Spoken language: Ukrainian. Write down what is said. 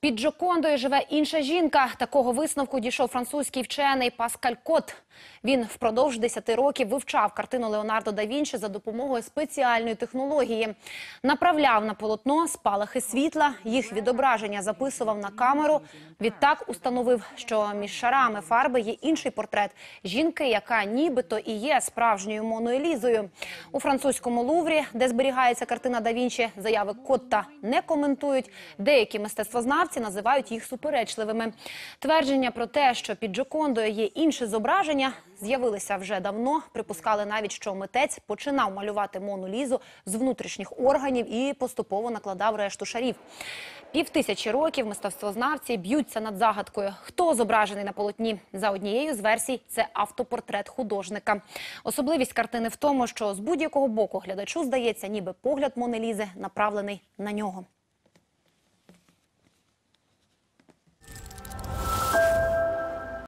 Під Джокондою живе інша жінка. Такого висновку дійшов французький вчений Паскаль Кот. Він впродовж 10 років вивчав картину Леонардо да Вінчі за допомогою спеціальної технології. Направляв на полотно спалахи світла, їх відображення записував на камеру. Відтак установив, що між шарами фарби є інший портрет жінки, яка нібито і є справжньою Моною Лізою. У французькому Луврі, де зберігається картина да Вінчі, заяви Котта не коментують. Деякі мистецтвознавці називають їх суперечливими. Твердження про те, що під Джокондою є інше зображення, з'явилися вже давно. Припускали навіть, що митець починав малювати Мону Лізу з внутрішніх органів і поступово накладав решту шарів. Півтисячі років мистецтвознавці б'ються над загадкою, хто зображений на полотні. За однією з версій, це автопортрет художника. Особливість картини в тому, що з будь-якого боку глядачу здається, ніби погляд Мони Лізи направлений на нього.